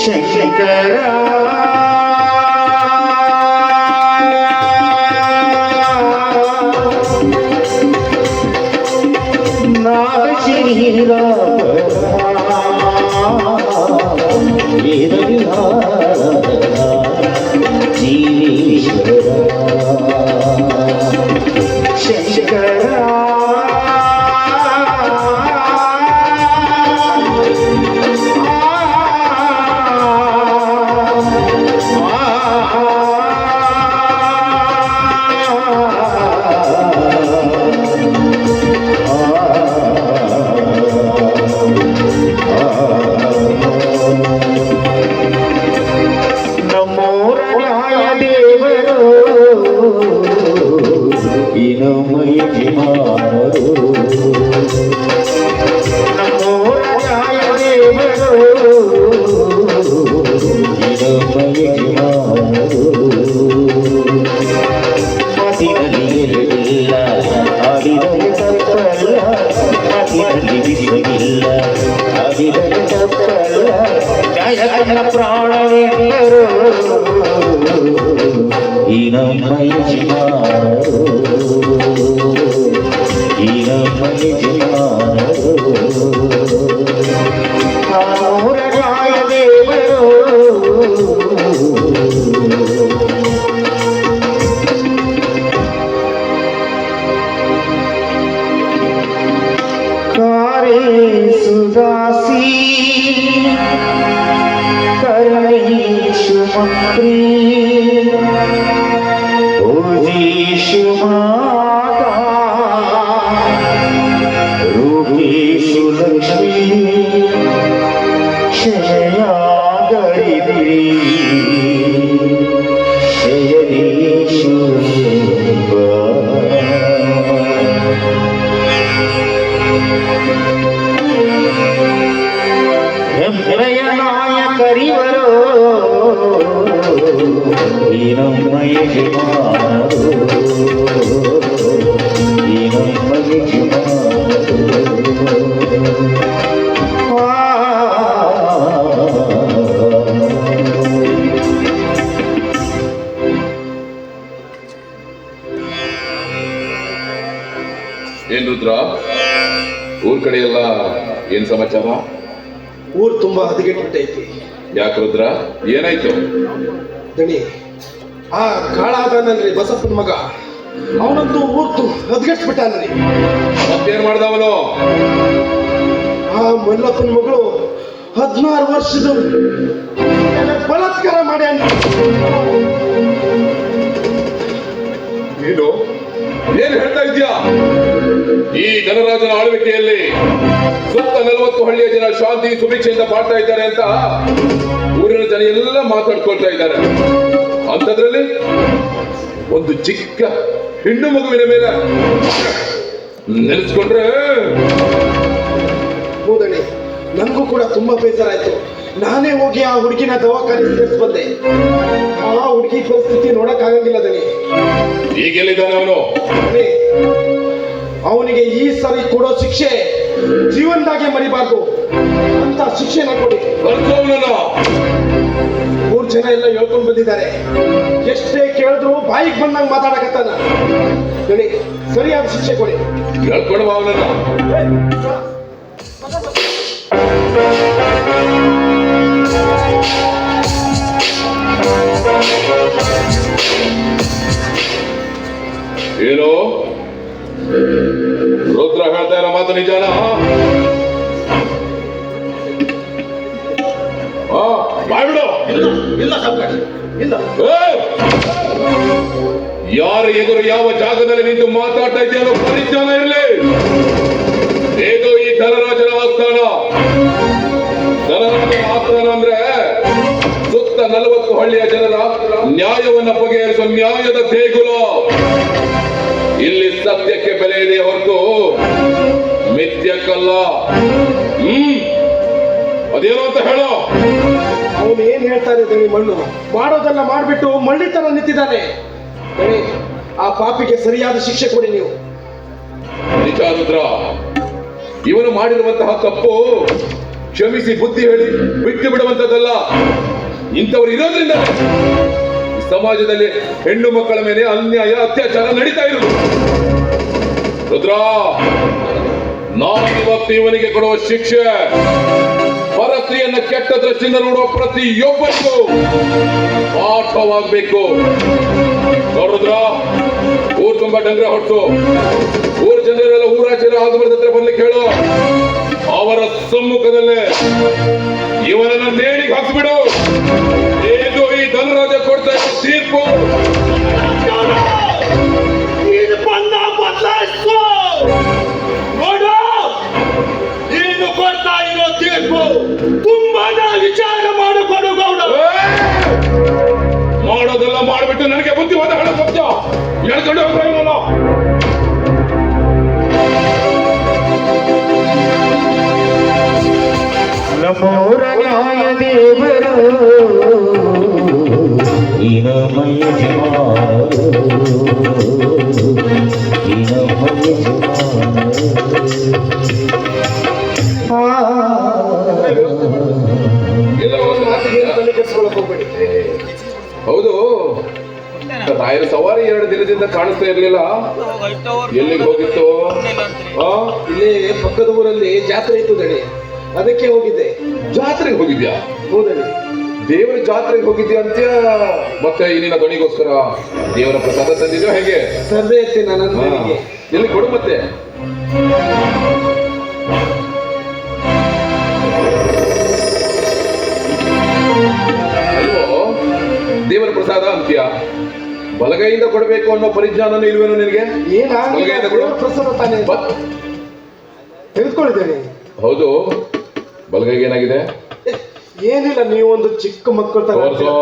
ಶಂಕರ ప్రాణ ప్రాణమేరు ఈ నమ్మ ಹೆಮ್ಮೆಯ ನಾಯಕರಿವರು ಈ ನಮ್ಮಯ ಜೀವಾನರು ಈ ನಮ್ಮಯ ಜೀವಾನರು ಏನ್ ರುದ್ರ ಊರ್ ಕಡೆ ಎಲ್ಲ ಏನ್ ಸಮಾಚಾರ ಊರು ತುಂಬಾ ಹದಗೆಟ್ಬಿಟ್ಟೈತಿ. ಯಾಕೆ ರುದ್ರ? ಏನಾಯ್ತು? ದಣಿ ಆ ಕಾಳಾದನಲ್ರಿ ಬಸಪ್ಪನ ಮಗ. ಅವನಂತೂ ಊರ್ತು ಹದಗೆಟ್ಬಿಟ್ಟಾನ್ರಿ. ಮತ್ತೇನ್ ಮಾಡ್ದವನು? ಆ ಮಲ್ಲಪ್ಪನ ಮಗಳು ಹದಿನಾರು ವರ್ಷದ ಬಲಾತ್ಕಾರ ಮಾಡ್ಯಾನ ನೀನು ಏನ್ ಹೇಳ್ತಾ ಇದ್ಯಾ ಈ ಗಣರಾಜನ ಆಳ್ವಿಕೆಯಲ್ಲಿ ಸುತ್ತ ನಲವತ್ತು ಹಳ್ಳಿಯ ಜನ ಶಾಂತಿ, ಸುಭಿಕ್ಷೆಯಿಂದ ಮಾಡ್ತಾ ಇದ್ದಾರೆ ಅಂತ ಊರಿನ ಜನ ಎಲ್ಲ ಮಾತಾಡ್ಕೊಳ್ತಾ ಇದ್ದಾರೆ. ಅಂತದ್ರಲ್ಲಿ ಒಂದು ಚಿಕ್ಕ ಹೆಣ್ಣು ಮಗುವಿನ ಮೇಲೆ ನೆನೆಸ್ಕೊಂಡ್ರೆ ನನಗೂ ಕೂಡ ತುಂಬಾ ಬೇಜಾರಾಯ್ತು. ನಾನೇ ಹೋಗಿ ಆ ಹುಡುಗಿನ ದವಾಖಾನೆ ಸೇರಿಸ್ಬಂದೆ. ಆ ಹುಡುಗಿ ಪರಿಸ್ಥಿತಿ ನೋಡಕ್ ಆಗಂಗಿಲ್ಲ ದನಿ ಈಗ ಎಲ್ಲಿದ್ದಾನೆ ಅವನು ಅವನಿಗೆ ಈ ಸರಿ ಕೊಡೋ ಶಿಕ್ಷೆ ಜೀವನದಾಗೆ ಮರಿಬಾರ್ದು ಅಂತ ಶಿಕ್ಷೆನ ಕೊಡಿ. ಮೂರ್ ಜನ ಎಲ್ಲ ಹೇಳ್ಕೊಂಡ್ ಬಂದಿದ್ದಾರೆ. ಎಷ್ಟೇ ಕೇಳಿದ್ರು ಬಾಯಿಗೆ ಬಂದಂಗ್ ಮಾತಾಡಕತ್ತಾನ. ಹೇಳಿ ಸರಿಯಾದ ಶಿಕ್ಷೆ ಕೊಡಿ. ಹೇಳ್ಕೊಡುವ ಅವನನ್ನ. ಏನು? ರುದ್ರ ಹೇಳ್ತಾ ಇರೋ ಮಾತು ಇಲ್ಲ ಇಲ್ಲ! ಯಾರ ಎದುರು ಯಾವ ಜಾಗದಲ್ಲಿ ನಿಂತು ಮಾತಾಡ್ತಾ ಇದೆಯೋ ಪರಿಜ್ಞಾನ ಇರಲಿ. ಈ ಧನರಾಜನ ಆಸ್ಥಾನ. ಧನರಾಜನ ಆಸ್ಥಾನ ಅಂದ್ರೆ ನಲವತ್ತು ಹಳ್ಳಿಯ ಜನರ ನ್ಯಾಯವನ್ನು ಬಗೆಹರಿಸುವ ನ್ಯಾಯದ ದೇಗುಲ. ಇಲ್ಲಿ ಸತ್ಯಕ್ಕೆ ಬೆಲೆ ಇದೆ ಹೊರತು ಮಿಥ್ಯಕ್ಕಲ್ಲ. ಹ್ಮ್ ಅದೇನು ಅಂತ ಹೇಳೋ. ಅವನು ಏನ್ ಹೇಳ್ತಾನೆ ದಣಿ ಮಣ್ಣು? ಮಾಡೋದೆಲ್ಲ ಮಾಡ್ಬಿಟ್ಟು ಮಳ್ಳಿತನ ನಿಂತಿದ್ದಾನೆ. ಆ ಪಾಪಿಗೆ ಸರಿಯಾದ ಶಿಕ್ಷೆ ಕೊಡಿ ನೀವು. ನಿಜ ರುದ್ರ ಇವನು ಮಾಡಿರುವಂತಹ ತಪ್ಪು ಕ್ಷಮಿಸಿ ಬುದ್ಧಿ ಹೇಳಿ ಬಿಟ್ಟು ಬಿಡುವಂತದ್ದಲ್ಲ. ಇಂಥವ್ರು ಇರೋದ್ರಿಂದ ಸಮಾಜದಲ್ಲಿ ಹೆಣ್ಣು ಮಕ್ಕಳ ಮೇಲೆ ಅನ್ಯಾಯ, ಅತ್ಯಾಚಾರ ನಡೀತಾ ಇರೋದು ರುದ್ರ ನಾನಿವತ್ತು ಇವನಿಗೆ ಕೊಡುವ ಶಿಕ್ಷೆ. ಪರಸ್ತ್ರೀಯನ್ನ ಕೆಟ್ಟ ದೃಷ್ಟಿಯಿಂದ ನೋಡುವ ಪ್ರತಿಯೊಬ್ಬರಿಗೂ ಪಾಠವಾಗಬೇಕು. ನೋಡಿದ್ರ ಊರು ತುಂಬಾ ಡಂಗ್ರ ಹೊಟ್ಟು. ಊರ ಜನರೆಲ್ಲ ಊರಾಚೆಲ್ಲ ಆಗಬಾರ್ದು ಹತ್ರ ಬರ್ಲಿಕ್ಕೆ ಹೇಳು ಅವರ ಸಮ್ಮುಖದಲ್ಲೇ ಇವನನ್ನ ನೇಣಿಗೆ ಹಾಕಿಬಿಡು. ಏನು ಈ ಧನರಾಜ ಕೊಡ್ತಾ ಇರೋ ತೀರ್ಪು. ನೀನು ಕೊಡ್ತಾ ಇರೋ ತೀರ್ಪು ತುಂಬಾನೇ ವಿಚಾರ ಮಾಡಿಕೊಡು ಗೌಡ! ಮಾಡೋದೆಲ್ಲ ಮಾಡ್ಬಿಟ್ಟು ನನಗೆ ಬುದ್ಧಿವಾದ ಹಣ ಸತ್ಯ ಎಳ್ಕೊಂಡು ಹೋಗ್ತಾ ನಮ್ಮೂರ ಹೌದು. ರಾಯರ ಸವಾರಿ ಎರಡು ದಿನದಿಂದ ಕಾಣಿಸ್ತಾ ಇರ್ಲಿಲ್ಲ. ಎಲ್ಲಿಗೆ ಹೋಗಿತ್ತು? ಇಲ್ಲಿ ಪಕ್ಕದ ಊರಲ್ಲಿ ಜಾತ್ರೆ ಇತ್ತು ದಣಿ. ಅದಕ್ಕೆ ಹೋಗಿದ್ದೆ. ಜಾತ್ರೆಗೆ ಹೋಗಿದ್ಯಾ? ಹೋದಲ್ಲಿ ದೇವರ ಜಾತ್ರೆಗೆ ಹೋಗಿದ್ಯಾ ಅಂತ ಮತ್ತೆ ಇಲ್ಲಿನ ದಣಿಗೋಸ್ಕರ ದೇವರ ಪ್ರಸಾದ ತಂದಿದ್ಯೋ ಹೇಗೆ? ಸರ್ದೇ ಇರ್ತೀನಿ ನಾನು. ಎಲ್ಲಿ ಕೊಡು ಮತ್ತೆ. ಅಲ್ವೋ ದೇವರ ಪ್ರಸಾದ ಅಂತ್ಯ. ಬಲಗೈಯಿಂದ ಕೊಡಬೇಕು ಅನ್ನೋ ಪರಿಜ್ಞಾನ ಇಲ್ವೇನೋ ನಿನಗೆ? ಏನ ಬಲಗೈಯಿಂದ ಕೊಡು. ಪ್ರಸಾದ ತಾನೇ. ಬ- ತೆಗೆದುಕೊಂಡಿದ್ದೇನೆ ಹೌದು. ಬಲಗೈಗೆ ಏನಾಗಿದೆ? ಏನಿಲ್ಲ ನೀವು ಒಂದು ಚಿಕ್ಕ ಮಕ್ಕಳು ತರ ತೋರ್ಸೋ.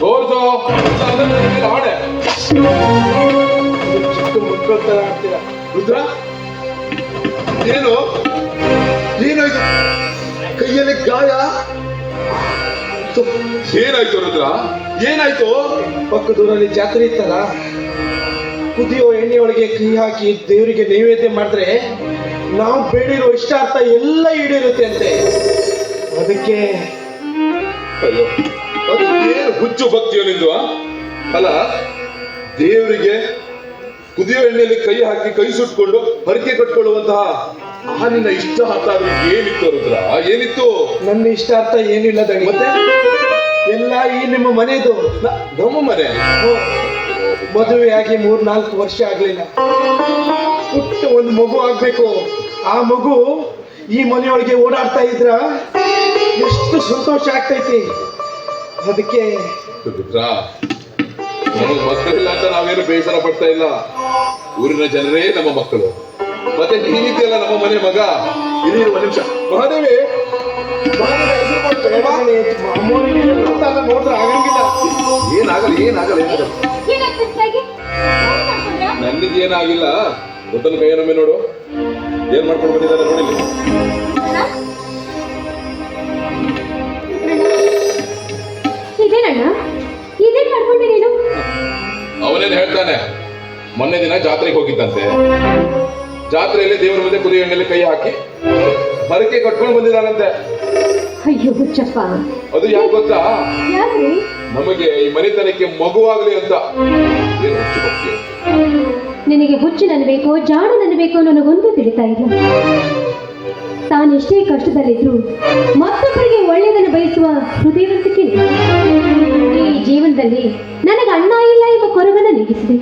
ತೋರ್ಸೋ. ಚಿಕ್ಕ ಮಕ್ಕಳು ತರ ಆಡ್ತೀರಾ ರುದ್ರ? ಏನು? ಏನಾಯ್ತು ಕೈಯಲ್ಲಿ ಗಾಯ? ಏನಾಯ್ತು ರುದ್ರ? ಏನಾಯ್ತು? ಪಕ್ಕದೂರಲ್ಲಿ ಜಾತ್ರೆ ಇತ್ತಲ್ಲ? ಕುದಿಯೋ ಎಣ್ಣೆ ಒಳಗೆ ಕೈ ಹಾಕಿ ದೇವರಿಗೆ ನೈವೇದ್ಯ ಮಾಡಿದ್ರೆ ನಾವು ಬೇಡಿರೋ ಇಷ್ಟಾರ್ಥ ಎಲ್ಲ ಈಡೇರುತ್ತೆ ಅಂತೆ. ಅದಕ್ಕೆ ಅಯ್ಯೋ ಅದು ಏನು ಹುಚ್ಚು ಭಕ್ತಿ ನಿಂದು? ಅಲ್ಲ ದೇವರಿಗೆ ಕುದಿಯೋ ಎಣ್ಣೆಯಲ್ಲಿ ಕೈ ಹಾಕಿ ಕೈ ಸುಟ್ಕೊಂಡು ಹರಕೆ ಕಟ್ಕೊಳ್ಳುವಂತಹ ಆ ನಿನ್ನ ಇಷ್ಟ ಹತ್ತಾದ್ರೆ ಏನಿತ್ತು ರುದ್ರ? ಏನಿತ್ತು? ನನ್ನ ಇಷ್ಟ ಅರ್ಥ ಏನಿಲ್ಲ ಮತ್ತೆ? ಎಲ್ಲ ಈ ನಿಮ್ಮ ಮನೆದು. ನಮ್ಮ ಮನೆ? ಮದುವೆ ಮದುವೆಯಾಗಿ ಮೂರ್ ನಾಲ್ಕು ವರ್ಷ ಆಗ್ಲಿಲ್ಲ. ಪುಟ್ಟ ಒಂದು ಮಗು ಆಗ್ಬೇಕು. ಆ ಮಗು ಈ ಮನೆಯೊಳಗೆ ಓಡಾಡ್ತಾ ಇದ್ರ ಎಷ್ಟು ಸಂತೋಷ ಆಗ್ತೈತಿ. ಅದಕ್ಕೆ ಮಕ್ಕಳಿಲ್ಲ ಅಂತ ನಾವೇನು ಬೇಸರ ಪಡ್ತಾ ಇಲ್ಲ. ಊರಿನ ಜನರೇ ನಮ್ಮ ಮಕ್ಕಳು. ಮತ್ತೆ ನೀನಿದೆಯಲ್ಲ ನಮ್ಮ ಮನೆ ಮಗ ಇಲ್ಲಿ ಒಂದು ನಿಮಿಷ. ಮಹಾದೇವಿ ನೋಡಿದ್ರೆ ಆಗಂಗಿಲ್ಲ. ಏನಾಗಲ್ಲ ಏನಾಗಲ್ಲ ಏನಾಗಲ್ಲ ಏನಾಗ್ತದೆ ತಾಯಿಗೆ? ಏನ್ ಮಾಡ್ಕೊಂಡ್ರಾ? ನನಗೇನಾಗಿಲ್ಲ ಗೊತ್ತನ ನೋಡು. ಏನ್ ಮಾಡ್ಕೊಂಡು ಬಂದಿದ್ದಾರೆ ನೋಡಿ ಅವನೇನು ಹೇಳ್ತಾನೆ? ಮೊನ್ನೆ ದಿನ ಜಾತ್ರೆಗೆ ಹೋಗಿದ್ದಂತೆ. ಜಾತ್ರೆಯಲ್ಲಿ ದೇವರ ಮುಂದೆ ಕುದಿಯ ಎಣ್ಣೆಲಿ ಕೈ ಹಾಕಿ ಹರಕೆ ಕಟ್ಕೊಂಡು ಬಂದಿದ್ದಾನಂತೆ. ಅಯ್ಯೋ ಹುಚ್ಚಪ್ಪ. ಅದು ಯಾಕೆ ಗೊತ್ತಾ? ನಮಗೆ ಈ ಮನೆತನಕ್ಕೆ ಮಗುವಾಗ್ಲಿ ಅಂತ. ಏನು ಹುಚ್ಚು ನಿನಗೆ ಹುಚ್ಚು ನನ್ಬೇಕು ಜಾಡು ನನ್ಬೇಕು ನನಗೊಂದು ತಿಳಿತಾ ಇಲ್ಲ. ತಾನೆಷ್ಟೇ ಕಷ್ಟದಲ್ಲಿದ್ರು ಮತ್ತೊಬ್ಬರಿಗೆ ಒಳ್ಳೆಯದನ್ನು ಬಯಸುವ ಹೃದಯವಂತಿಕೆ ಈ ಜೀವನದಲ್ಲಿ ನನಗೆ ಅಣ್ಣ ಇಲ್ಲ ಎಂಬ ಕೊರಗನ್ನು ನೀಗಿಸಿದೆ.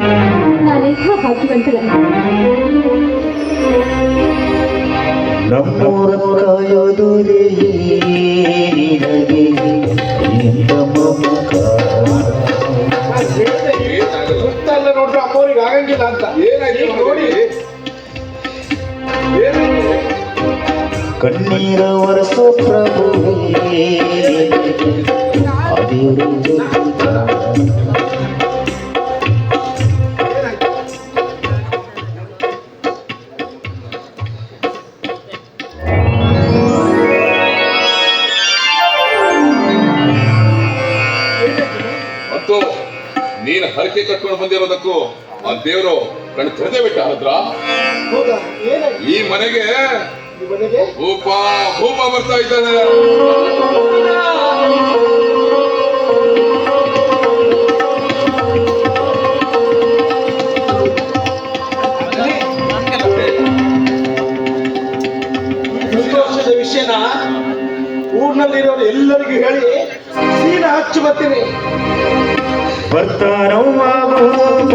ನಾನೆಂಥ ಭಾಗ್ಯವಂತಳಲ್ಲ. ವರಸ ಪ್ರಭುವೇ ನೀನು ಹರಕೆ ಕಟ್ಕೊಂಡು ಬಂದಿರೋದಕ್ಕೂ ಆ ದೇವರು ಕಣ್ ತೆರೆದೇ ಬಿಟ್ಟ ಹತ್ರ ಏನಾಯ್ತು? ಈ ಮನೆಗೆ ಭೂಪ ಭೂಪ ಬರ್ತಾ ಇದ್ದಾನೆ. ಸಂತೋಷದ ವಿಷಯನ ಊರ್ನಲ್ಲಿರೋರು ಎಲ್ಲರಿಗೂ ಹೇಳಿ ಸೀನ ಹಚ್ಚಿ ಬರ್ತೀನಿ. ಬರ್ತಾನವ್ವ ಭೂಪ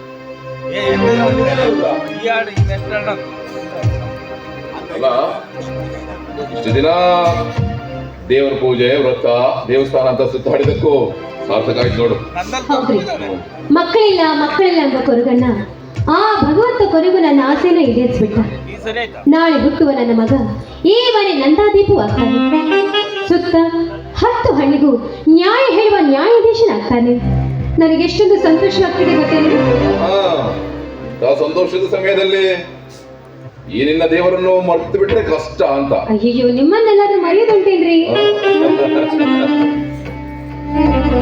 ಅಲ್ಲ ಇಷ್ಟು ದಿನ ದೇವರ ಪೂಜೆ ವ್ರತ ದೇವಸ್ಥಾನ ಅಂತ ಸುತ್ತಾಡಿದಕ್ಕೂ ಸಾರ್ಥಕ ಆಯ್ತು ನೋಡು. ಮಕ್ಕಳಿಲ್ಲ ಮಕ್ಕಳಿಲ್ಲ ಎಂಬ ಕೊರಗಣ್ಣ. ಆ ಭಗವಂತ ಕೊನೆಗೂ ನನ್ನ ಆಸೆನ ಈಡೇರಿಸ್ಬಿಟ್ಟ. ನಾಳೆ ಹುಟ್ಟುವ ನನ್ನ ಮಗ. ಈ ಮನೆ ನಂದಾದೀಪವಾಗ್ತಾನೆ ಸುತ್ತ ಹತ್ತು ಹಳ್ಳಿಗೂ ನ್ಯಾಯ ಹೇಳುವ ನ್ಯಾಯಾಧೀಶನಾಗ್ತಾನೆ. ನನಗೆಷ್ಟೊಂದು ಎಷ್ಟೊಂದು ಸಂತೋಷ ಆಗ್ತಿದೆ ಆ ಸಂತೋಷದ ಸಮಯದಲ್ಲಿ ಈ ನಿನ್ನ ದೇವರನ್ನು ಮರ್ತು ಬಿಟ್ರೆ ಕಷ್ಟ ಅಂತ. ಅಯ್ಯೋ ನಿಮ್ಮನ್ನೆಲ್ಲಾದ್ರೂ ಮರೆಯೋದುಂಟೇನ್ರಿ?